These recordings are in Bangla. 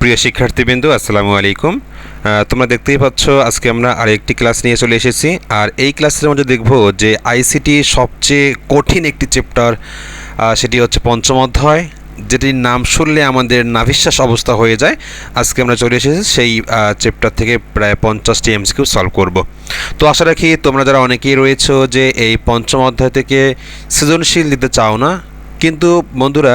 প্রিয় শিক্ষার্থীবৃন্দ, আসসালামু আলাইকুম। তোমরা দেখতেই পাচ্ছ, আজকে আমরা আরেকটি ক্লাস নিয়ে চলে এসেছি। আর এই ক্লাসের মধ্যে দেখব যে আইসিটি সবচেয়ে কঠিন একটি চ্যাপ্টার সেটি হচ্ছে পঞ্চম অধ্যায়, যেটির নাম শুনলে আমাদের নাভিশ্বাস অবস্থা হয়ে যায়। আজকে আমরা চলে এসেছি সেই চ্যাপ্টার থেকে প্রায় পঞ্চাশটি এমসিকিউ সলভ করব। তো আশা রাখি তোমরা যারা অনেকেই রয়েছো যে এই পঞ্চম অধ্যায় থেকে সৃজনশীল দিতে চাও না, কিন্তু বন্ধুরা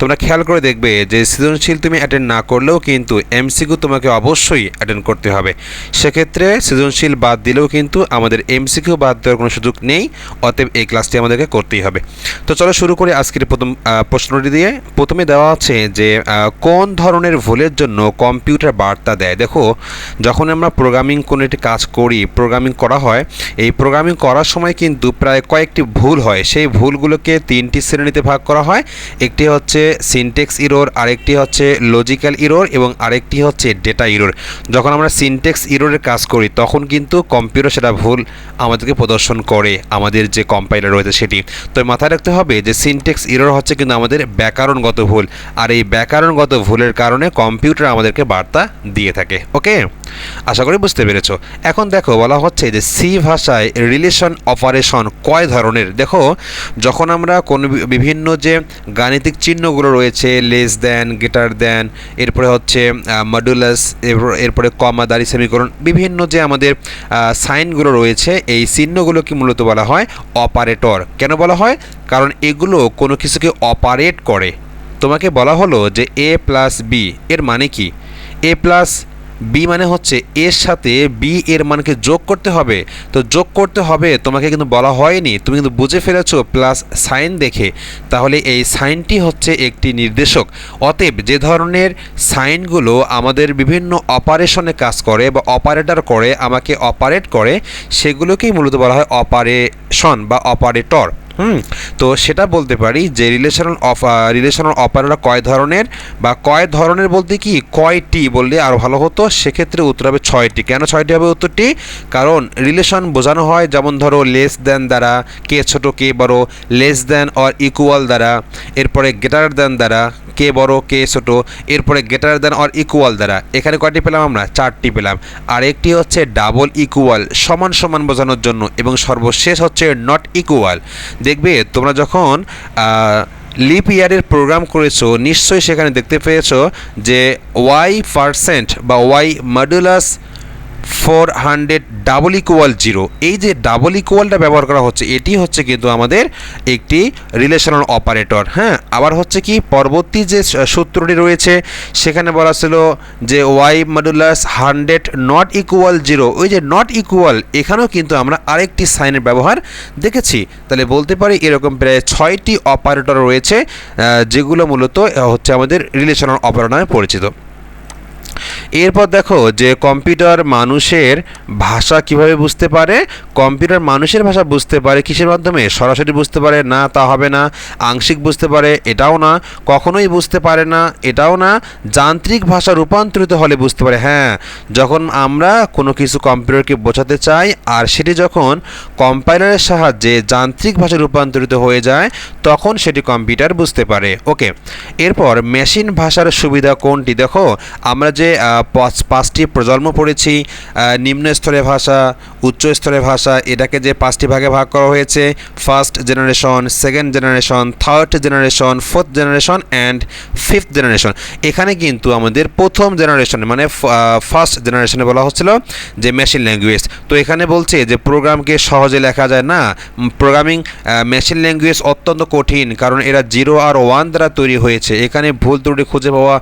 তোমরা খেয়াল করে দেখবে যে সৃজনশীল তুমি অ্যাটেন্ড না করলেও কিন্তু এমসিকিউ তোমাকে অবশ্যই অ্যাটেন্ড করতে হবে। সেক্ষেত্রে সৃজনশীল বাদ দিলেও কিন্তু আমাদের এমসিকিউ বাদ দেওয়ার কোনো সুযোগ নেই, অতএব এই ক্লাসটি আমাদেরকে করতেই হবে। তো চলো শুরু করি আজকের প্রথম প্রশ্নটি দিয়ে। প্রথমে দেওয়া আছে যে কোন ধরনের ভুলের জন্য কম্পিউটার বার্তা দেয়? দেখো, যখন আমরা প্রোগ্রামিং কোনো একটি কাজ করি প্রোগ্রামিং করা হয়, এই প্রোগ্রামিং করার সময় কিন্তু প্রায় কয়েকটি ভুল হয়। সেই ভুলগুলোকে তিনটি শ্রেণীতে ভাগ করা হয়। একটি হচ্ছে সিনটেক্স ইরোর আরেকটি হচ্ছে লজিক্যাল ইরোর এবং আরেকটি হচ্ছে ডেটা ইরোর যখন আমরা সিনটেক্স ইরোরের কাজ করি, তখন কিন্তু কম্পিউটার সেটা ভুল আমাদেরকে প্রদর্শন করে, আমাদের যে কম্পাইলার রয়েছে সেটি। তো মাথায় রাখতে হবে যে সিনটেক্স ইরোর হচ্ছে কিন্তু আমাদের ব্যাকরণগত ভুল, আর এই ব্যাকরণগত ভুলের কারণে কম্পিউটার আমাদেরকে বার্তা দিয়ে থাকে, ওকে? আশা করি বুঝতে পেরেছ। এখন দেখো, বলা হচ্ছে যে সি ভাষায় রিলেশন অপারেশন কয় ধরনের? দেখো, যখন আমরা কোনো বিভিন্ন যে গাণিতিক চিহ্নগুলো রয়েছে, লেস দেন, গেটার দেন, এরপরে হচ্ছে মডুলাস, এরপরে কমা, দাড়ি সেমিকরণ বিভিন্ন যে আমাদের সাইনগুলো রয়েছে, এই চিহ্নগুলোকে মূলত বলা হয় অপারেটর। কেন বলা হয়? কারণ এগুলো কোনো কিছুকে অপারেট করে। তোমাকে বলা হলো যে এ প্লাস বি এর মানে কি? এ প্লাস বি মানে হচ্ছে এর সাথে বি এর মানকে যোগ করতে হবে। তো যোগ করতে হবে তোমাকে কিন্তু বলা হয়নি। তুমি কিন্তু বুঝে ফেলেছো প্লাস সাইন দেখে। তাহলে এই সাইনটি হচ্ছে একটি নির্দেশক। অতএব যে ধরনের সাইনগুলো আমাদের বিভিন্ন অপারেশনে কাজ করে বা অপারেটর করে, আমাকে অপারেট করে, সেগুলোকেই মূলত বলা হয় অপারেশন বা অপারেটর হুম, তো সেটা বলতে পারি যে রিলেশনাল অফ রিলেশনাল অপারেটর কয় ধরনের বা কয় ধরনের বলতে কি কয়টি বললে আরও ভালো হতো? সেক্ষেত্রে উত্তর হবে ছয়টি। কেন ছয়টি হবে উত্তরটি? কারণ রিলেশন বোঝানো হয় যেমন ধরো লেস দেন দ্বারা, কে ছোট, কে বড় লেস দেন অর ইকুয়াল দ্বারা, এরপরে গ্রেটার দেন দ্বারা, কে বড়, কে ছোট, এরপরে গ্রেটার দেন অর ইকুয়াল দ্বারা। এখানে কয়টি পেলাম আমরা? চারটি পেলাম। আর একটি হচ্ছে ডাবল ইকুয়াল সমান সমান বোঝানোর জন্য এবং সর্বশেষ হচ্ছে নট ইকুয়াল দেখবে তোমরা যখন লিপ ইয়ারের প্রোগ্রাম করেছ, নিশ্চয়ই সেখানে দেখতে পেয়েছ যে ওয়াই পার্সেন্ট বা Y modulus four hundred double equal zero. এই যে ডাবল ইকুয়ালটা ব্যবহার করা হচ্ছে, এটি হচ্ছে কিন্তু আমাদের একটি রিলেশনাল অপারেটর হ্যাঁ? আবার হচ্ছে কি, পরবর্তী যে সূত্রটি রয়েছে, সেখানে বলা ছিল যে Y modulus hundred not equal zero. ওই যে নট ইকুয়াল, এখানেও কিন্তু আমরা আরেকটি সাইনের ব্যবহার দেখেছি। তাহলে বলতে পারি এরকম প্রায় ছয়টি অপারেটর রয়েছে যেগুলো মূলত হচ্ছে আমাদের রিলেশনাল অপারেটর নামে পরিচিত। এরপর দেখো যে কম্পিউটার মানুষের ভাষা কীভাবে বুঝতে পারে? কম্পিউটার মানুষের ভাষা বুঝতে পারে কিসের মাধ্যমে? সরাসরি বুঝতে পারে, না, তা হবে না। আংশিক বুঝতে পারে, এটাও না। কখনোই বুঝতে পারে না, এটাও না। যান্ত্রিক ভাষা রূপান্তরিত হলে বুঝতে পারে হ্যাঁ যখন আমরা কোনো কিছু কম্পিউটারকে বোঝাতে চাই আর সেটি যখন কম্পাইলারের সাহায্যে যান্ত্রিক ভাষা রূপান্তরিত হয়ে যায়, তখন সেটি কম্পিউটার বুঝতে পারে। ওকে, এরপর মেশিন ভাষার সুবিধা কোনটি? দেখো, আমরা যে পাঁচটি প্রজন্ম পড়েছি নিম্ন স্তরের ভাষা উচ্চ স্তরের ভাষা, এটাকে যে পাঁচটি ভাগে ভাগ করা হয়েছে first generation second generation third generation fourth generation and fifth generation এখানে কিন্তু আমাদের প্রথম জেনারেশন মানে ফার্স্ট জেনারেশনে বলা হচ্ছিল যে মেশিন ল্যাঙ্গুয়েজ তো এখানে বলছে যে প্রোগ্রামকে সহজে লেখা যায় না। প্রোগ্রামিং মেশিন ল্যাঙ্গুয়েজ অত্যন্ত কঠিন, কারণ এরা জিরো আর ওয়ান দ্বারা তৈরি হয়েছে। এখানে ভুল ত্রুটি খুঁজে পাওয়া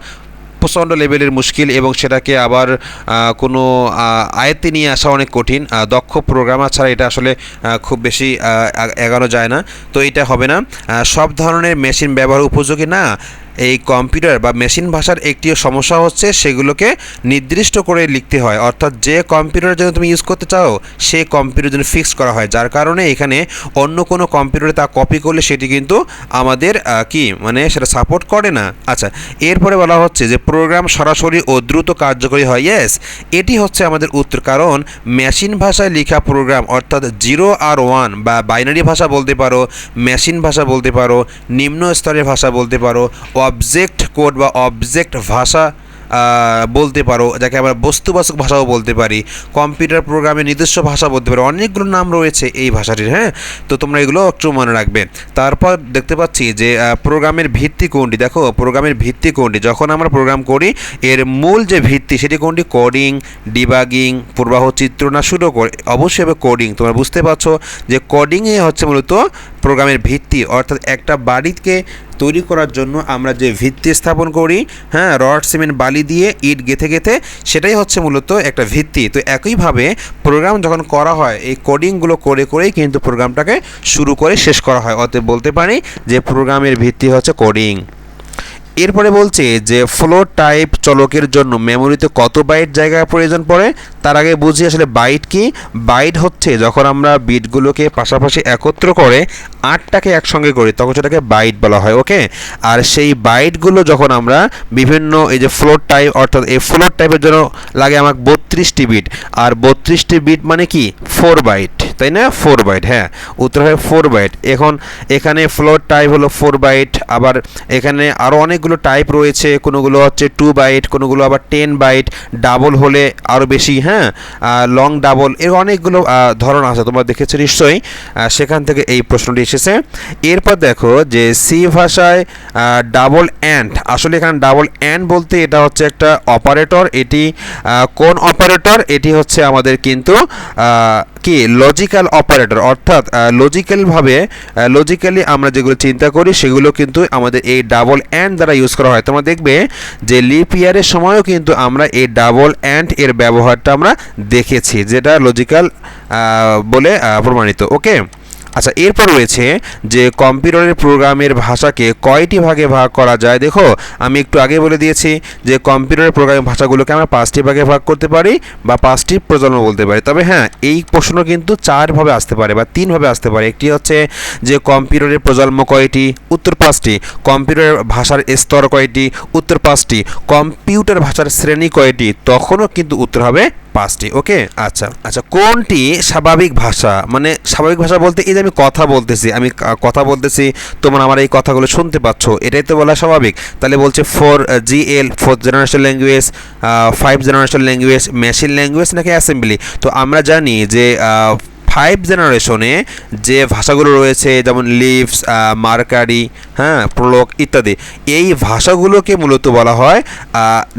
প্রচণ্ড লেভেলের মুশকিল এবং সেটাকে আবার কোনো আয়ত্তে নিয়ে আসা অনেক কঠিন। দক্ষ প্রোগ্রামার ছাড়া এটা আসলে খুব বেশি এগানো যায় না। তো এটা হবে না। সব ধরনের মেশিন ব্যবহার উপযোগী না। এই কম্পিউটার বা মেশিন ভাষার একটিও সমস্যা হচ্ছে সেগুলোকে নির্দিষ্ট করে লিখতে হয়। অর্থাৎ যে কম্পিউটার যেন তুমি ইউজ করতে চাও সেই কম্পিউটার যেন ফিক্স করা হয়। যার কারণে এখানে অন্য কোনো কম্পিউটারে তা কপি করলে সেটি কিন্তু আমাদের কি মানে সেটা সাপোর্ট করে না। আচ্ছা এরপরে বলা হচ্ছে যে প্রোগ্রাম সরাসরি ও দ্রুত কার্যকরী হয়। ইয়েস এটি হচ্ছে আমাদের উত্তর। কারণ মেশিন ভাষায় লেখা প্রোগ্রাম অর্থাৎ জিরো আর ওয়ান বা বাইনারি ভাষা বলতে পারো মেশিন ভাষা বলতে পারো, নিম্ন স্তরের ভাষা বলতে পারো অবজেক্ট কোড বা অবজেক্ট ভাষা বলতে পারো, যাকে আমরা বস্তুবাচক ভাষাও বলতে পারি কম্পিউটার প্রোগ্রামের নিজস্ব ভাষা বলতে পারি, অনেকগুলো নাম রয়েছে এই ভাষাটির হ্যাঁ? তো তোমরা এগুলো একটু মনে রাখবে। তারপর দেখতে পাচ্ছি যে প্রোগ্রামের ভিত্তি কোনটি? দেখো প্রোগ্রামের ভিত্তি কোনটি? যখন আমরা প্রোগ্রাম করি, এর মূল যে ভিত্তি সেটি কোনটি? কোডিং ডিবাগিং প্রবাহ চিত্রনা শুরু করে, অবশ্যই হবে কোডিং তোমরা বুঝতে পারছ যে কোডিংয়ে হচ্ছে মূলত প্রোগ্রামের ভিত্তি, অর্থাৎ একটা বাড়িকে তৈরি করার জন্য আমরা যে ভিত্তি স্থাপন করি হ্যাঁ রড, সিমেন্ট, বালি দিয়ে ইট গেথে গেথে, সেটাই হচ্ছে মূলত একটা ভিত্তি। তো একইভাবে প্রোগ্রাম যখন করা হয়, এই কোডিংগুলো করে করেই কিন্তু প্রোগ্রামটাকে শুরু করে শেষ করা হয়। অতএব বলতে পারি যে প্রোগ্রামের ভিত্তি হচ্ছে কোডিং এরপরে বলছে যে ফ্লোর টাইপ চলকের জন্য মেমোরিতে কত বাইট জায়গা প্রয়োজন পড়ে, তার আগে বুঝি আসলে বাইট কি? বাইট হচ্ছে যখন আমরা বিটগুলোকে পাশাপাশি একত্র করে আটটাকে একসঙ্গে করি, তখন সেটাকে বাইট বলা হয় ওকে আর সেই বাইটগুলো যখন আমরা বিভিন্ন এই যে ফ্লোর টাইপ অর্থাৎ এই ফ্লোর টাইপের জন্য লাগে আমাকে বত্রিশটি বিট আর বত্রিশটি বিট মানে কি? ফোর বাইট তাই না? ফোর বাইট হ্যাঁ। উত্তর হয় ফোর বাইট এখন এখানে ফ্লোর টাইপ হলো ফোর বাইট আবার এখানে আরও অনেকগুলো টাইপ রয়েছে, কোনোগুলো হচ্ছে টু বাইট কোনোগুলো আবার টেন বাইট ডাবল হলে আরও বেশি হ্যাঁ? লং ডাবল এর অনেকগুলো ধরন আছে, তোমরা দেখেছ নিশ্চয়ই। সেখান থেকে এই প্রশ্নটি এসেছে। এরপর দেখো যে সি ভাষায় ডাবল অ্যান্ড আসলে এখানে ডাবল অ্যান্ড বলতে এটা হচ্ছে একটা অপারেটর এটি কোন অপারেটর এটি হচ্ছে আমাদের কিন্তু কি? লজিক্যাল অপারেটর অর্থাৎ লজিক্যালভাবে লজিক্যালি আমরা যেগুলো চিন্তা করি, সেগুলো কিন্তু আমাদের এই ডাবল অ্যান্ড দ্বারা ইউজ করা হয়। তোমরা দেখবে যে লিপ ইয়ারের সময়ও কিন্তু আমরা এই ডাবল অ্যান্ড এর ব্যবহারটা আমরা দেখেছি, যেটা লজিক্যাল বলে প্রমাণিত ওকে আচ্ছা এরপর রয়েছে যে কম্পিউটারের প্রোগ্রামের ভাষাকে কয়টি ভাগে ভাগ করা যায়? দেখো, আমি একটু আগে বলে দিয়েছি যে কম্পিউটারের প্রোগ্রামের ভাষাগুলোকে আমরা পাঁচটি ভাগে ভাগ করতে পারি বা পাঁচটি প্রজন্ম বলতে পারি। তবে হ্যাঁ এই প্রশ্ন কিন্তু চারভাবে আসতে পারে বা তিনভাবে আসতে পারে। একটি হচ্ছে যে কম্পিউটারের প্রজন্ম কয়টি? উত্তর পাঁচটি। কম্পিউটার ভাষার স্তর কয়টি? উত্তর পাঁচটি। কম্পিউটার ভাষার শ্রেণি কয়টি? তখনও কিন্তু উত্তর হবে পাঁচটি, ওকে? আচ্ছা আচ্ছা কোনটি স্বাভাবিক ভাষা? মানে স্বাভাবিক ভাষা বলতে এই যে আমি কথা বলতেছি, আমি কথা বলতেছি, তোমরা আমার এই কথাগুলো শুনতে পাচ্ছ, এটাই তো বলা স্বাভাবিক। তাহলে বলছে four G L fourth generation language five generation language machine language নাকি অ্যাসেম্বলি তো আমরা জানি যে ফাইভ জেনারেশনে যে ভাষাগুলো রয়েছে, যেমন লিভস মার্কারি হ্যাঁ প্রলোক ইত্যাদি, এই ভাষাগুলোকে মূলত বলা হয়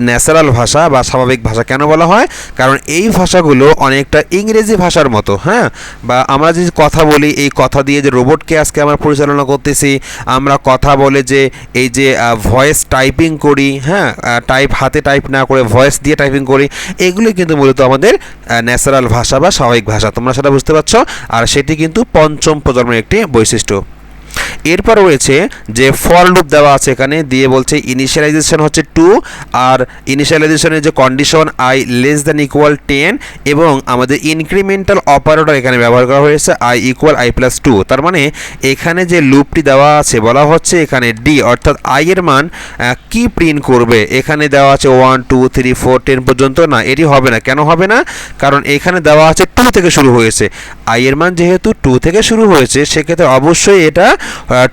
ন্যাচারাল ভাষা বা স্বাভাবিক ভাষা। কেন বলা হয়? কারণ এই ভাষাগুলো অনেকটা ইংরেজি ভাষার মতো হ্যাঁ? বা আমরা যে কথা বলি, এই কথা দিয়ে যে রোবটকে আজকে আমরা পরিচালনা করতেছি, আমরা কথা বলে যে এই যে ভয়েস টাইপিং করি হ্যাঁ টাইপ হাতে টাইপ না করে ভয়েস দিয়ে টাইপিং করি, এগুলি কিন্তু মূলত আমাদের ন্যাচারাল ভাষা বা স্বাভাবিক ভাষা। তোমরা সেটা বুঝতে পারছ? আর সেটি কিন্তু পঞ্চম প্রজন্মের একটি বৈশিষ্ট্য। এরপর রয়েছে যে ফর লুপ দেওয়া আছে এখানে, দিয়ে বলছে ইনিশিয়ালাইজেশন হচ্ছে টু আর ইনিশিয়ালাইজেশনের যে condition I less than equal ten এবং আমাদের ইনক্রিমেন্টাল অপারেটর এখানে ব্যবহার করা হয়েছে I equal I plus two তার মানে এখানে যে লুপটি দেওয়া আছে, বলা হচ্ছে এখানে ডি অর্থাৎ আই এর মান কি প্রিন্ট করবে? এখানে দেওয়া আছে one two three four ten পর্যন্ত না, এটি হবে না। কেন হবে না? কারণ এখানে দেওয়া আছে টু থেকে শুরু হয়েছে। আই এর মান যেহেতু টু থেকে শুরু হয়েছে, সেক্ষেত্রে অবশ্যই এটা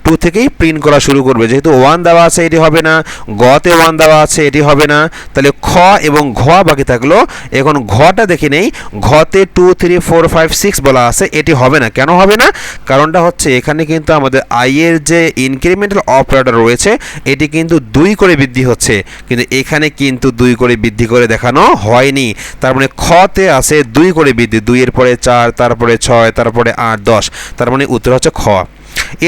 টু থেকেই প্রিন্ট করা শুরু করবে। যেহেতু ওয়ান দেওয়া আছে, এটি হবে না। গতে ওয়ান দেওয়া আছে, এটি হবে না। তাহলে খ এবং ঘ বাকি থাকল। এখন ঘটা দেখে নেই। ঘতে two three four five six বলা আছে, এটি হবে না। কেন হবে না? কারণটা হচ্ছে এখানে কিন্তু আমাদের আই এর যে ইনক্রিমেন্টাল অপারেটর রয়েছে, এটি কিন্তু দুই করে বৃদ্ধি হচ্ছে। কিন্তু এখানে কিন্তু দুই করে বৃদ্ধি করে দেখানো হয়নি। তার মানে খতে আছে দুই করে বৃদ্ধি। দুইয়ের পরে চার, তারপরে ছয়, তারপরে আট, দশ। তার মানে উত্তর হচ্ছে খ।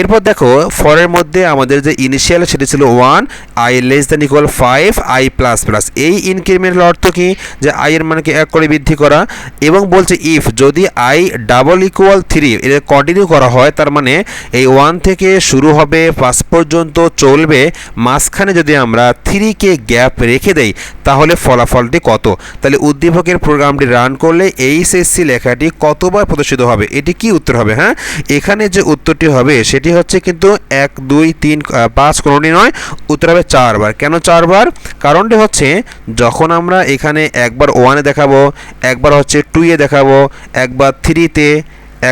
এরপর দেখো ফরের মধ্যে আমাদের যে ইনিশিয়াল সেটি ছিল one I less than equal five I plus plus এই ইনক্রিমেন্টাল অর্থ কি? যে আই এর মানকে এক করে বৃদ্ধি করা এবং বলছে ইফ যদি আই ডাবল ইকুয়াল থ্রি এটা কন্টিনিউ করা হয়, তার মানে এই ওয়ান থেকে শুরু হবে পাঁচ পর্যন্ত চলবে, মাঝখানে যদি আমরা থ্রিকে গ্যাপ রেখে দেই, তাহলে ফলাফলটি কত? তাহলে উদ্দীপকের প্রোগ্রামটি রান করলে এইচএসসি লেখাটি কতবার প্রদর্শিত হবে? এটি কি উত্তর হবে হ্যাঁ? এখানে যে উত্তরটি হবে সেটি হচ্ছে কিন্তু এক, দুই, তিন পাঁচ কোনোটি নয়, উত্তর হবে চারবার। কেন চারবার? কারণটি হচ্ছে যখন আমরা এখানে একবার ওয়ানে দেখাবো, একবার হচ্ছে টুয়ে দেখাবো, একবার থ্রিতে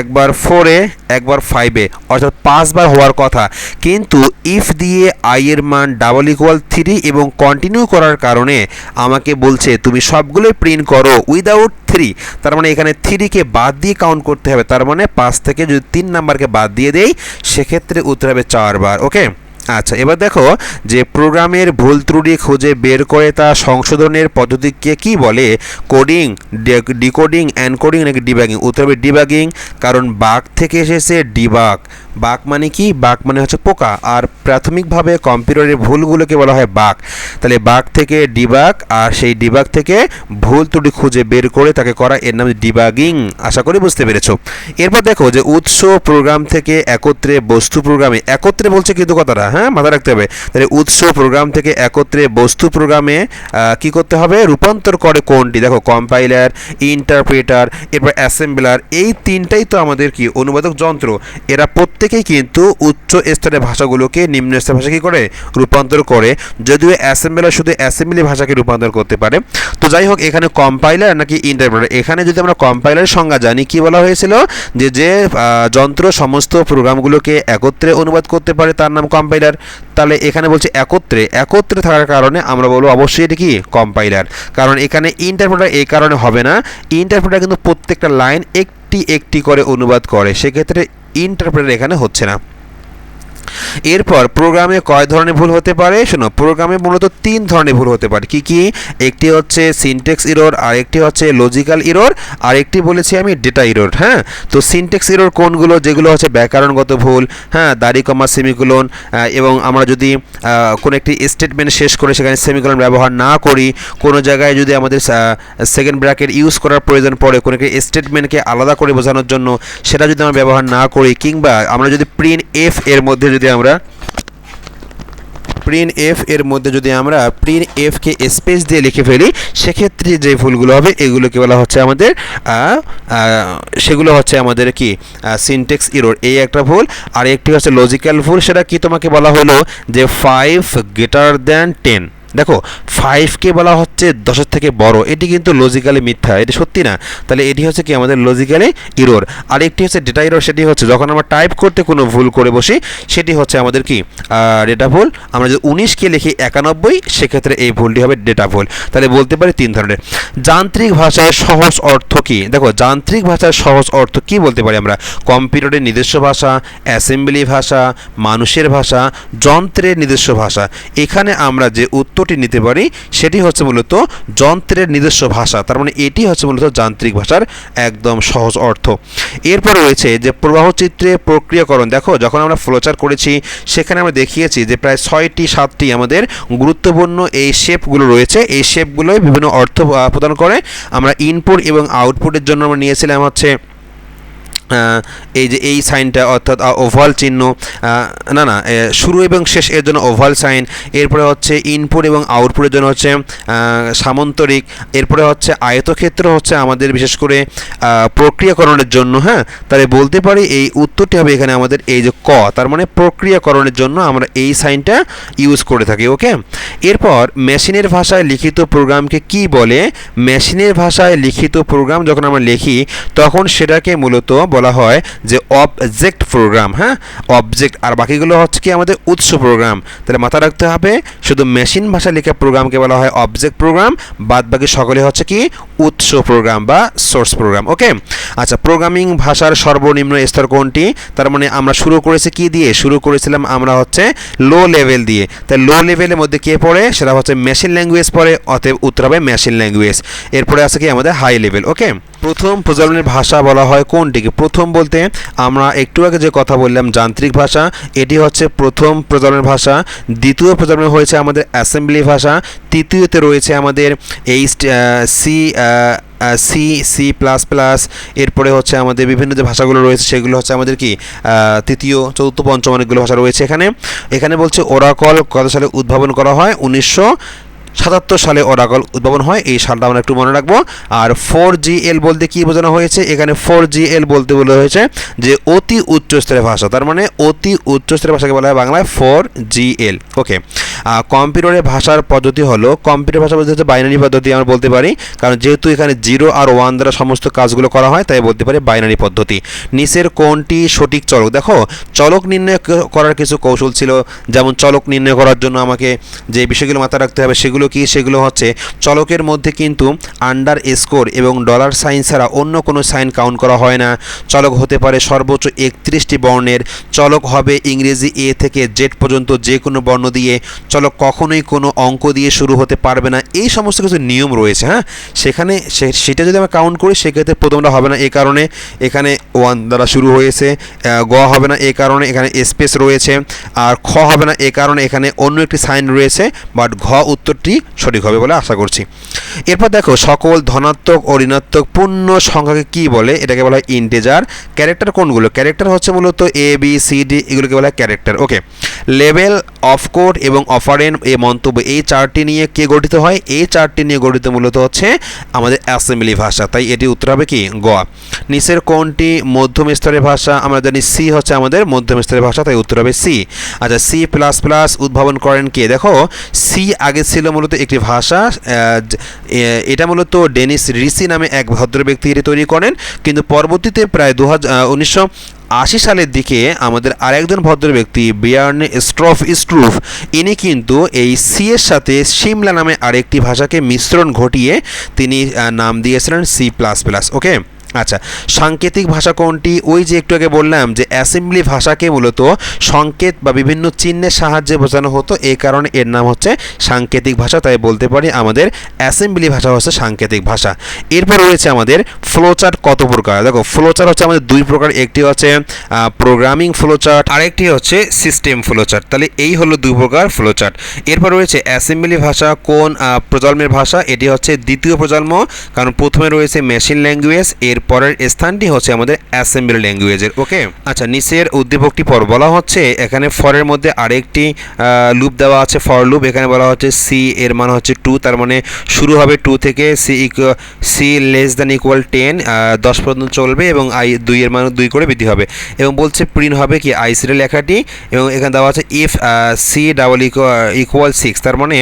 একবার ফোরে একবার ফাইভে অর্থাৎ পাঁচবার হওয়ার কথা। কিন্তু ইফ দিয়ে আই এর মান ডাবল ইকুয়াল থ্রি এবং কন্টিনিউ করার কারণে আমাকে বলছে, তুমি সবগুলোই প্রিন্ট করো উইদাউট থ্রি তার মানে এখানে থ্রিকে বাদ দিয়ে কাউন্ট করতে হবে। তার মানে পাঁচ থেকে যদি তিন নাম্বারকে বাদ দিয়ে দেই, সেক্ষেত্রে উত্তর হবে চারবার ওকে আচ্ছা এবার দেখো যে প্রোগ্রামের ভুল ত্রুটি খুঁজে বের করে তা সংশোধনের পদ্ধতিকে কি বলে? কোডিং ডিকোডিং অ্যানকোডিং নাকি ডিবাগিং উত্তর হবে ডিবাগিং কারণ বাঘ থেকে এসেছে ডিবাগ বাগ মানে কি? বাগ মানে হচ্ছে পোকা। আর প্রাথমিকভাবে কম্পিউটারের ভুলগুলোকে বলা হয় বাগ তাহলে বাগ থেকে ডিবাগ, আর সেই ডিবাগ থেকে ভুল ত্রুটি খুঁজে বের করে তাকে করা এর নাম ডিবাগিং। আশা করি বুঝতে পেরেছ। এরপর দেখো যে উৎস প্রোগ্রাম থেকে একত্রে বস্তু প্রোগ্রামে, একত্রে বলছে কিন্তু কথাটা হ্যাঁ? মাথায় রাখতে হবে। তাহলে উৎস প্রোগ্রাম থেকে একত্রে বস্তু প্রোগ্রামে কি করতে হবে? রূপান্তর করে কোনটি? দেখো, কম্পাইলার, ইন্টারপ্রেটার, এরপর অ্যাসেম্বলার, এই তিনটাই তো আমাদের কি? অনুবাদক যন্ত্র। এরা প্রত্যেকেই কিন্তু উচ্চ স্তরের ভাষাগুলোকে নিম্ন স্তরের ভাষা কী করে? রূপান্তর করে। যদিও অ্যাসেম্বলার শুধু অ্যাসেম্বলি ভাষাকে রূপান্তর করতে পারে। তো যাই হোক, এখানে কম্পাইলার নাকি ইন্টারপ্রেটার এখানে যদি আমরা কম্পাইলারের সংজ্ঞা জানি, কি বলা হয়েছিল? যে যে যন্ত্র সমস্ত প্রোগ্রামগুলোকে একত্রে অনুবাদ করতে পারে, তার নাম কম্পাইলার তাহলে এখানে বলছে একত্রে। একত্রে থাকার কারণে আমরা বলব অবশ্যই এটি কি? কম্পাইলার কারণ এখানে ইন্টারপ্রেটার এই কারণে হবে না। ইন্টারপ্রেটার কিন্তু প্রত্যেকটা লাইন একটি একটি করে অনুবাদ করে। সেক্ষেত্রে ইন্টারপ্রেটার এখানে হচ্ছে না। এরপর প্রোগ্রামে কয় ধরনের ভুল হতে পারে? শোনো, প্রোগ্রামে মূলত তিন ধরনের ভুল হতে পারে। কি কি? একটি হচ্ছে সিনটেক্স ইরোর আর একটি হচ্ছে লজিক্যাল ইরোর আর একটি বলেছি আমি ডেটা ইরোর হ্যাঁ? তো সিনটেক্স ইরোর কোনগুলো? যেগুলো হচ্ছে ব্যাকরণগত ভুল হ্যাঁ? দাড়ি কমা সেমিকুলন এবং আমরা যদি কোনো একটি স্টেটমেন্ট শেষ করে সেখানে সেমিকুলন ব্যবহার না করি, কোনো জায়গায় যদি আমাদের সেকেন্ড ব্র্যাকেট ইউজ করার প্রয়োজন পড়ে, কোনো একটি স্টেটমেন্টকে আলাদা করে বোঝানোর জন্য, সেটা যদি আমরা ব্যবহার না করি, কিংবা আমরা যদি প্রিন্ট এফ এর মধ্যে যদি আমরা প্রিন্ট এফ এর মধ্যে যদি আমরা প্রিন্ট এফকে স্পেস দিয়ে লিখে ফেলি, সেক্ষেত্রে যে ভুলগুলো হবে, এগুলোকে বলা হচ্ছে আমাদের সেগুলো হচ্ছে আমাদের কি সিনটেক্স ইরোর এই একটা ভুল। আর একটি হচ্ছে লজিক্যাল ভুল। সেটা কি তোমাকে বলা হলো? যে ফাইভ গ্রেটার দ্যান টেন দেখো ফাইভকে বলা হচ্ছে দশের থেকে বড়। এটি কিন্তু লজিক্যালি মিথ্যা, এটি সত্যি না। তাহলে এটি হচ্ছে কি আমাদের লজিক্যালি ইরোর আর একটি হচ্ছে ডেটা ইরোর সেটি হচ্ছে যখন আমরা টাইপ করতে কোনো ভুল করে বসি, সেটি হচ্ছে আমাদের কি ডেটা ভুল। আমরা যদি উনিশকে লিখি একানব্বই, সেক্ষেত্রে এই ভুলটি হবে ডেটা ভুল। তাহলে বলতে পারি তিন ধরনের। যান্ত্রিক ভাষায় সহজ অর্থ কি? দেখো, যান্ত্রিক ভাষার সহজ অর্থ কি বলতে পারি আমরা? কম্পিউটারের নিজস্ব ভাষা অ্যাসেম্বলি ভাষা, মানুষের ভাষা, যন্ত্রের নিজস্ব ভাষা। এখানে আমরা যে উত্তরটি নিতে পারি? সেটি হচ্ছে মূলত যন্ত্রের নিজস্ব ভাষা। তার মানে এটি হচ্ছে মূলত যান্ত্রিক ভাষার একদম সহজ অর্থ। এরপর রয়েছে যে প্রবাহ চিত্রে প্রক্রিয়াকরণ। দেখো, যখন আমরা ফ্লোচার করেছি, সেখানে আমরা দেখিয়েছি যে প্রায় ছয়টি, সাতটি আমাদের গুরুত্বপূর্ণ এই শেপগুলো রয়েছে। এই শেপগুলোই বিভিন্ন অর্থ প্রদান করে। আমরা ইনপুট এবং আউটপুটের জন্য আমরা নিয়েছিলাম হচ্ছে এই যে এই সাইনটা অর্থাৎ ওভাল চিহ্ন না না শুরু এবং শেষ এর জন্য ওভাল সাইন এরপরে হচ্ছে ইনপুট এবং আউটপুটের জন্য হচ্ছে সামন্তরিক, এরপরে হচ্ছে আয়তক্ষেত্র হচ্ছে আমাদের বিশেষ করে প্রক্রিয়াকরণের জন্য হ্যাঁ? তাহলে বলতে পারি এই উত্তরটি হবে এখানে আমাদের এই যে ক, তার মানে প্রক্রিয়াকরণের জন্য আমরা এই সাইনটা ইউজ করে থাকি ওকে এরপর মেশিনের ভাষায় লিখিত প্রোগ্রামকে কি বলে? মেশিনের ভাষায় লিখিত প্রোগ্রাম যখন আমরা লিখি, তখন সেটাকে মূলত বলা হয় যে অবজেক্ট প্রোগ্রাম হ্যাঁ? অবজেক্ট আর বাকিগুলো হচ্ছে কি আমাদের উৎস প্রোগ্রাম তাহলে মাথা রাখতে হবে, শুধু মেশিন ভাষায় লেখা প্রোগ্রামকে বলা হয় অবজেক্ট প্রোগ্রাম বাদ বাকি সকলে হচ্ছে কি উৎস প্রোগ্রাম বা সোর্স প্রোগ্রাম ওকে আচ্ছা প্রোগ্রামিং ভাষার সর্বনিম্ন স্তর কোনটি? তার মানে আমরা শুরু করেছি কি দিয়ে? শুরু করেছিলাম আমরা হচ্ছে লো লেভেল দিয়ে। তাই লো লেভেলের মধ্যে কে পড়ে? সেটা হচ্ছে মেশিন ল্যাঙ্গুয়েজ পড়ে, অতএব উত্তর হবে মেশিন ল্যাঙ্গুয়েজ এরপরে আছে কি আমাদের হাই লেভেল ওকে প্রথম প্রজন্মের ভাষা বলা হয় কোনটিকে? প্রথম বলতে আমরা একটু আগে যে কথা বললাম যান্ত্রিক ভাষা, এটি হচ্ছে প্রথম প্রজন্মের ভাষা। দ্বিতীয় প্রজন্মের হয়েছে আমাদের অ্যাসেম্বলি ভাষা। তৃতীয়তে রয়েছে আমাদের এই C C C plus plus. এরপরে হচ্ছে আমাদের বিভিন্ন যে ভাষাগুলো রয়েছে, সেগুলো হচ্ছে আমাদের কি? তৃতীয়, চতুর্থ, পঞ্চম অনেকগুলো ভাষা রয়েছে এখানে। এখানে বলছে ওরাকল কত সালে উদ্ভাবন করা হয়? উনিশশো সাতাত্তর সালে ওরাকল উদ্ভাবন হয়, এই সালটা আমরা একটু মনে রাখব। আর ফোর জি এল বলতে কি বোঝানো হয়েছে? এখানে ফোর জি এল বলতে বলা হয়েছে যে অতি উচ্চ স্তরের ভাষা, তার মানে অতি উচ্চ স্তরের ভাষাকে বলা হয় বাংলায় ফোর জি এল ওকে কম্পিউটারের ভাষার পদ্ধতি হলো কম্পিউটার ভাষা বলতে হচ্ছে বাইনারি পদ্ধতি আমরা বলতে পারি, কারণ যেহেতু এখানে জিরো আর ওয়ান দ্বারা সমস্ত কাজগুলো করা হয়, তাই বলতে পারি বাইনারি পদ্ধতি। নিচের কোনটি সঠিক চলক। দেখো, চলক নির্ণয় করার কিছু কৌশল ছিল, যেমন চলক নির্ণয় করার জন্য আমাকে যে বিষয়গুলো মাথায় রাখতে হবে, সেগুলো কি? সেগুলো হচ্ছে চলকের মধ্যে কিন্তু আন্ডার স্কোর এবং ডলার সাইন ছাড়া অন্য কোনো সাইন কাউন্ট করা হয় না। চলক হতে পারে সর্বোচ্চ একত্রিশটি বর্ণের। চলক হবে ইংরেজি এ থেকে জেড পর্যন্ত যে কোনো বর্ণ দিয়ে। চলক কখনোই কোনো অঙ্ক দিয়ে শুরু হতে পারবে না। এই সমস্ত কিছু নিয়ম রয়েছে হ্যাঁ? সেখানে সেটা যদি আমরা কাউন্ট করি, সেক্ষেত্রে প্রথমটা হবে না এই কারণে। এখানে ওয়ান দ্বারা শুরু হয়েছে গ হবে না এই কারণে, এখানে স্পেস রয়েছে। আর খ হবে না এই কারণে, এখানে অন্য একটি সাইন রয়েছে বাট ঘ উত্তরটি সঠিক হবে বলে আশা করছি। এরপর দেখো, সকল ধনাত্মক ও ঋণাত্মক, পূর্ণ সংখ্যাকে কি বলে? এটাকে বলা হয় ইন্টেজার ক্যারেক্টার কোনগুলো? ক্যারেক্টার হচ্ছে মূলত এ বি সি ডি এগুলোকে বলা হয় character okay level of code এবং অফারেন এই মন্তব্য এই চারটি নিয়ে কে গঠিত হয়? এই চারটি নিয়ে গঠিত মূলত হচ্ছে আমাদের অ্যাসেম্বলি ভাষা। তাই এটি উত্তর হবে কি? গ। নিচের কোনটি মধ্যম স্তরের ভাষা? আমরা জানি সি হচ্ছে আমাদের মধ্যম স্তরের ভাষা, তাই উত্তর হবে সি আচ্ছা সি প্লাস প্লাস উদ্ভাবন করেন কে? দেখো সি আগে ছিল মূলত একটি ভাষা এটা মূলত ডেনিস রিসি নামে এক ভদ্র ব্যক্তি তৈরি করেন। কিন্তু পরবর্তীতে প্রায় দু উনিশশো আশি সালের দিকে আমাদের আরেকজন ভদ্র ব্যক্তি বিয়ার্ন স্ট্রফ স্ট্রুফ, ইনি কিন্তু এই সি এর সাথে সিমলা নামে আরেকটি ভাষাকে মিশ্রণ ঘটিয়ে তিনি নাম দিয়েছিলেন সি প্লাস প্লাস, ওকে? আচ্ছা সাংকেতিক ভাষা কোনটি? ওই যে একটু আগে বললাম যে অ্যাসেম্বলি ভাষাকে মূলত সংকেত বা বিভিন্ন চিহ্নের সাহায্যে বোঝানো হতো। এই কারণে এর নাম হচ্ছে সাংকেতিক ভাষা। তাই বলতে পারি আমাদের অ্যাসেম্বলি ভাষা হচ্ছে সাংকেতিক ভাষা। এরপর রয়েছে আমাদের ফ্লোচার্ট কত প্রকার? দেখো, ফ্লোচার্ট হচ্ছে আমাদের দুই প্রকার। একটি হচ্ছে প্রোগ্রামিং ফ্লোচার্ট, আরেকটি হচ্ছে সিস্টেম ফ্লোচার্ট। তাহলে এই হলো দুই প্রকার ফ্লোচার্ট। এরপর রয়েছে অ্যাসেম্বলি ভাষা কোন প্রজন্মের ভাষা? এটি হচ্ছে দ্বিতীয় প্রজন্ম, কারণ প্রথমে রয়েছে মেশিন ল্যাঙ্গুয়েজ, এর পরের স্থানটি হচ্ছে আমাদের অ্যাসেম্বলি ল্যাঙ্গুয়েজের, ওকে? আচ্ছা নিচের উদ্দীপকটি পর বলা হচ্ছে, এখানে ফরের মধ্যে আরেকটি লুপ দেওয়া আছে, ফর লুপ, এখানে বলা হচ্ছে সি এর মান হচ্ছে টু, তার মানে শুরু হবে টু থেকে C C less than equal ten দশ পর্যন্ত চলবে এবং আই দুই এর মান দুই করে বৃদ্ধি হবে। এবং বলছে প্রিন্ট হবে কি আই সির লেখাটি, এবং এখানে দেওয়া আছে if C double equal six তার মানে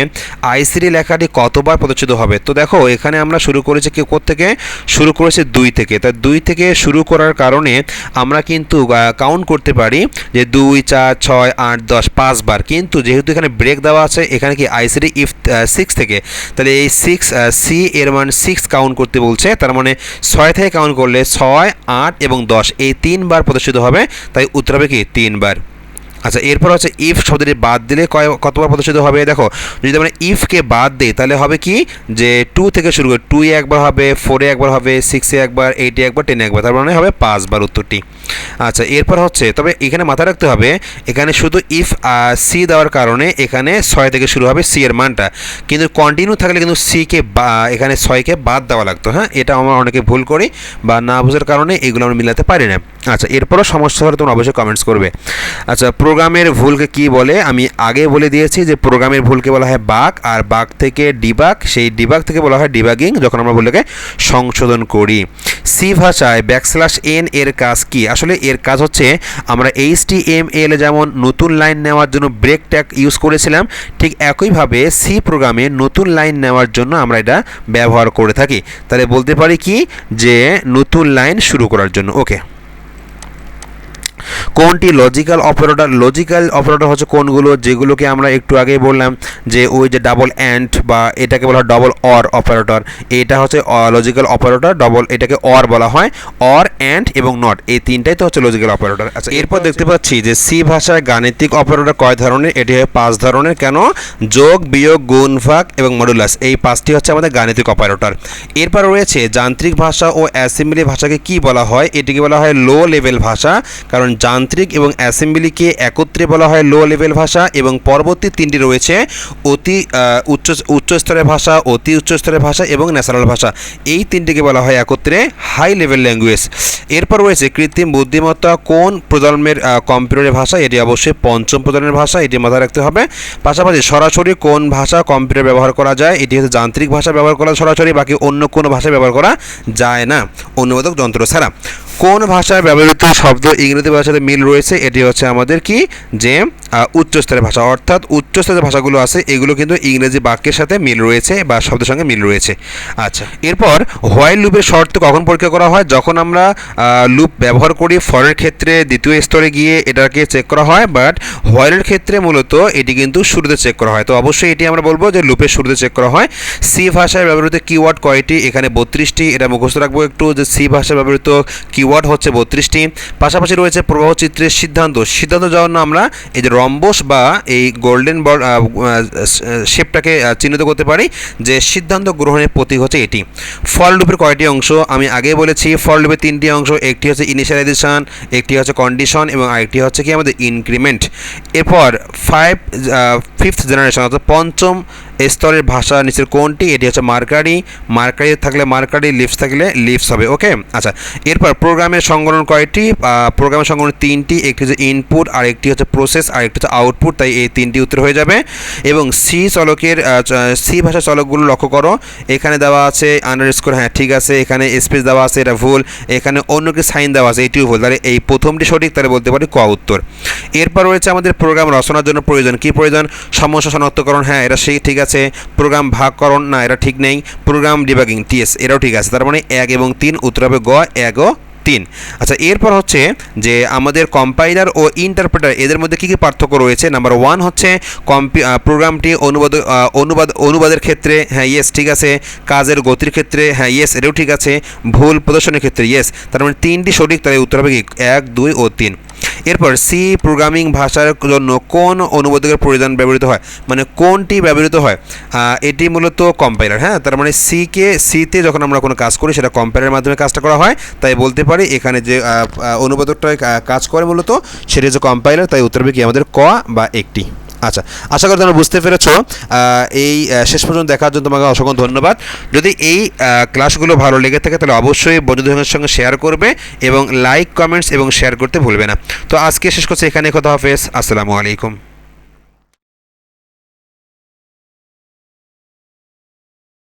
আই সিরি লেখাটি কতবার প্রদর্শিত হবে? তো দেখো, এখানে আমরা শুরু করেছি কি থেকে শুরু করেছে দুই থেকে। তা দুই থেকে শুরু করার কারণে আমরা কিন্তু কাউন্ট করতে পারি যে দুই, চার, ছয়, আট, দশ পাঁচবার কিন্তু যেহেতু এখানে ব্রেক দেওয়া আছে, এখানে কি আইসিডি ইফ সিক্স থেকে, তাহলে এই সিক্স সি এর মান সিক্স কাউন্ট করতে বলছে, তার মানে ছয় থেকে কাউন্ট করলে ছয়, আট এবং দশ, এই তিনবার প্রদর্শিত হবে, তাই উত্তর হবে কি? তিনবার আচ্ছা এরপর হচ্ছে ইফ শব্দটি বাদ দিলে কয়, কতবার প্রদর্শিত হবে? দেখো, যদি আমরা ইফকে বাদ দিই, তাহলে হবে কি? যে টু থেকে শুরু করে টুয়ে একবার হবে ফোরে একবার হবে সিক্সে একবার এইটে একবার টেনে একবার, তার মানে হবে পাঁচবার উত্তরটি। আচ্ছা এরপর হচ্ছে, তবে এখানে মাথায় রাখতে হবে, এখানে শুধু ইফ সি দেওয়ার কারণে এখানে ছয় থেকে শুরু হবে সি এর মানটা। কিন্তু কন্টিনিউ থাকলে কিন্তু সিকে বা, এখানে ছয়কে বাদ দেওয়া লাগতো হ্যাঁ? এটা আমরা অনেকে ভুল করি বা না বোঝার কারণে এগুলো আমরা মিলাতে পারি না। আচ্ছা এরপরও সমস্যা হলে তোমরা অবশ্যই কমেন্টস করবে। আচ্ছা প্রোগ্রামের ভুলকে কি বলে? আমি আগে বলে দিয়েছি যে প্রোগ্রামের ভুলকে বলা হয় বাগ আর বাগ থেকে ডিবাগ, সেই ডিবাগ থেকে বলা হয় ডিবাগিং, যখন আমরা ভুলকে সংশোধন করি। সি ভাষায় ব্যাকস্ল্যাশ এন এর কাজ কি? আসলে এর কাজ হচ্ছে আমরা এইচ টি এম এল যেমন নতুন লাইন নেওয়ার জন্য ব্রেক ট্যাগ ইউজ করেছিলাম, ঠিক একইভাবে সি প্রোগ্রামে নতুন লাইন নেওয়ার জন্য আমরা এটা ব্যবহার করে থাকি। তাহলে বলতে পারি কি? যে নতুন লাইন শুরু করার জন্য। ওকে কোনটি লজিক্যাল অপারেটর লজিক্যাল অপারেটর হচ্ছে কোনগুলো? যেগুলোকে আমরা একটু আগেই বললাম যে ওই যে ডাবল অ্যান্ড বা এটাকে বলা হয় ডবল অর অপারেটর এটা হচ্ছে লজিক্যাল অপারেটর ডবল এটাকে অর বলা হয়। অর অ্যান্ড এবং নট এই তিনটাই তো হচ্ছে লজিক্যাল অপারেটর আচ্ছা এরপর দেখতে পাচ্ছি যে সি ভাষায় গাণিতিক অপারেটর কয় ধরনের? এটি হয় পাঁচ ধরনের। কেন? যোগ বিয়োগ গুণ ভাগ এবং মডুলাস এই পাঁচটি হচ্ছে আমাদের গাণিতিক অপারেটর এরপর রয়েছে যান্ত্রিক ভাষা ও অ্যাসেম্বলি ভাষাকে কি বলা হয়? এটিকে বলা হয় লো লেভেল ভাষা। কারণ যান্ত্রিক যান্ত্রিক এবং অ্যাসেম্বলিকে একত্রে বলা হয় লো লেভেল ভাষা এবং পরবর্তী তিনটি রয়েছে অতি উচ্চ উচ্চস্তরের ভাষা, অতি উচ্চস্তরের ভাষা এবং ন্যাশনাল ভাষা। এই তিনটিকে বলা হয় একত্রে হাই লেভেল ল্যাঙ্গুয়েজ এরপর রয়েছে কৃত্রিম বুদ্ধিমত্তা, কোন প্রজন্মের কম্পিউটারের ভাষা? এটি অবশ্যই পঞ্চম প্রজন্মের ভাষা, এটি মাথায় রাখতে হবে। পাশাপাশি সরাসরি কোন ভাষা কম্পিউটার ব্যবহার করা যায়? এটি হচ্ছে যান্ত্রিক ভাষা ব্যবহার করা সরাসরি, বাকি অন্য কোনো ভাষা ব্যবহার করা যায় না। অনুবাদক যন্ত্র ছাড়া। কোন ভাষায় ব্যবহৃত শব্দ ইংরেজি ভাষাতে মিল রয়েছে? এটি হচ্ছে আমাদের কি? যে উচ্চস্তরের ভাষা। অর্থাৎ উচ্চস্তরের ভাষাগুলো আছে, এগুলো কিন্তু ইংরেজি বাক্যের সাথে মিল রয়েছে বা শব্দের সঙ্গে মিল রয়েছে। আচ্ছা এরপর হোয়াইল লুপের শর্ত কখন পরীক্ষা করা হয়? যখন আমরা লুপ ব্যবহার করি ফরের ক্ষেত্রে দ্বিতীয় স্তরে গিয়ে এটাকে চেক করা হয় বাট হোয়াইলের ক্ষেত্রে মূলত এটি কিন্তু শুরুতে চেক করা হয়। তো অবশ্যই এটি আমরা বলব যে লুপের শুরুতে চেক করা হয়। সি ভাষায় ব্যবহৃত কিওয়ার্ড কয়টি? এখানে বত্রিশটি। এটা মুখস্থ রাখব একটু যে সি ভাষায় ব্যবহৃত কিওয়ার্ড হচ্ছে বত্রিশটি। পাশাপাশি রয়েছে প্রবাহ চিত্রের সিদ্ধান্ত। সিদ্ধান্ত জন্য আমরা এই যে রম্বস বা এই গোল্ডেন শেপটাকে চিহ্নিত করতে পারি যে সিদ্ধান্ত গ্রহণের প্রতীক হচ্ছে এটি। ফল লুপের কয়টি অংশ? আমি আগে বলেছি, ফল লুপের তিনটি অংশ, একটি হচ্ছে ইনিশিয়ালাইজেশন, একটি হচ্ছে কন্ডিশন এবং আরেকটি হচ্ছে কি আমাদের ইনক্রিমেন্ট। এরপর ফাইভ ফিফথ জেনারেশন অর্থাৎ পঞ্চম স্তরের ভাষা নিচের কোনটি? এটি হচ্ছে মার্কারি। মার্কারি থাকলে মার্কারি লিপস থাকলে লিপস হবে, ওকে? আচ্ছা এরপর প্রোগ্রামের সংগঠন কয়টি? প্রোগ্রামের সংগঠন তিনটি, একটি হচ্ছে ইনপুট আর একটি হচ্ছে প্রসেস আর একটি হচ্ছে আউটপুট তাই এই তিনটি উত্তর হয়ে যাবে। এবং সি চলকের সি ভাষা চলকগুলো লক্ষ্য করো। এখানে দেওয়া আছে আন্ডার স্কোর হ্যাঁ ঠিক আছে। এখানে স্পেস দেওয়া আছে, এটা ভুল। এখানে অন্য কিছু সাইন দেওয়া আছে, এটিও ভুল। তাহলে এই প্রথমটি সঠিক, তাহলে বলতে পারি ক উত্তর। এরপর রয়েছে আমাদের প্রোগ্রাম রচনার জন্য প্রয়োজন। কি প্রয়োজন? সমস্যা শনাক্তকরণ হ্যাঁ এটা সেই ঠিক আছে। প্রোগ্রাম ভাগকরণ না, এটা ঠিক নেই প্রোগ্রাম ডিবাগিং টিএস এটাও ঠিক আছে, তার মানে এক এবং তিন, উত্তর হবে গ, এক ও তিন। আচ্ছা এরপর হচ্ছে যে আমাদের কম্পাইলার ও ইন্টারপ্রেটার এদের মধ্যে কী কী পার্থক্য রয়েছে? নাম্বার ওয়ান হচ্ছে কম্পি প্রোগ্রামটি অনুবাদ অনুবাদ, অনুবাদের ক্ষেত্রে হ্যাঁ ইয়েস ঠিক আছে। কাজের গতির ক্ষেত্রে হ্যাঁ ইয়েস এটাও ঠিক আছে। ভুল প্রদর্শনের ক্ষেত্রে ইয়েস তার মানে তিনটি সঠিক তাই উত্তর হবে কি? এক, দুই ও তিন। এরপর সি প্রোগ্রামিং ভাষার জন্য কোন অনুবাদকের প্রয়োজন ব্যবহৃত হয়? মানে কোনটি ব্যবহৃত হয়? এটি মূলত কম্পাইলার হ্যাঁ? তার মানে সিকে সিতে যখন আমরা কোনো কাজ করি, সেটা কম্পাইলারের মাধ্যমে কাজটা করা হয়। তাই বলতে পারি, এখানে যে অনুবাদকটা কাজ করে মূলত, সেটি হচ্ছে কম্পাইলার তাই উত্তর হবে কি? আমাদের ক বা একটি। আচ্ছা আশা করি তোমরা বুঝতে পেরেছ। এই শেষ পর্যন্ত দেখার জন্য তোমাকে অসংখ্য ধন্যবাদ। যদি এই ক্লাসগুলো ভালো লেগে থাকে তাহলে অবশ্যই বন্ধুদের সঙ্গে শেয়ার করবে এবং লাইক, কমেন্টস এবং শেয়ার করতে ভুলবে না। তো আজকে শেষ করছি এখানে কথা হাফেজ। আসসালামু আলাইকুম।